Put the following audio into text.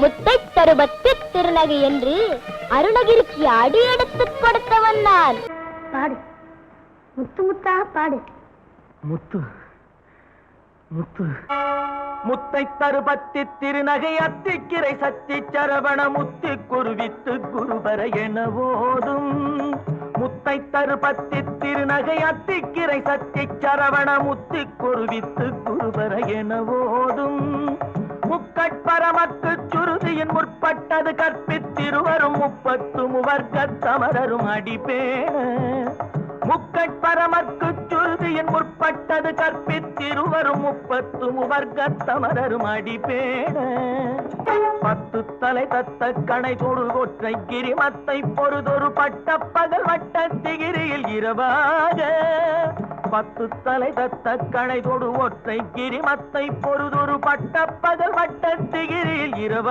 முத்தை தருபத்தி திருநகை என்று அருணகிரிக்கு அடி எடுத்துக் கொடுத்தவன் நான் பாடு. முத்து முத்தா பாடு. முத்து. முத்து. முத்தை தருபத்தி திருநகை அத்திக்கிரை சத்தி சரவண முத்தி குருவித்து குருபர என ஓதும் முத்தை தருபத்தி திருநகை அத்திக்கிரை சத்தி சரவண முத்தி குருவித்து குருபர என ஓதும் முக்கட்பரமக்கு சுருதியின் அது கற்பித்திருவரும் முப்பத்து முவர்க்கத்தமரரும் அடிப்பேன. முக்கட்பரமற்கு சுருதியின் முற்பட்டது கற்பித்திருவரும் முப்பத்து முவர்க்கத்தமரரும் அடிப்பேன. பத்து தலை தத்த கணை தொடு ஒற்றை கிரிமத்தை பொறுதொரு பட்ட பகல் வட்ட திகிரியில் இரவாக. பத்து தலை தத்த கணை தொடு ஒற்றை கிரிமத்தை பொறுதொரு பட்ட பகல் வட்ட திகிரியில் இரவ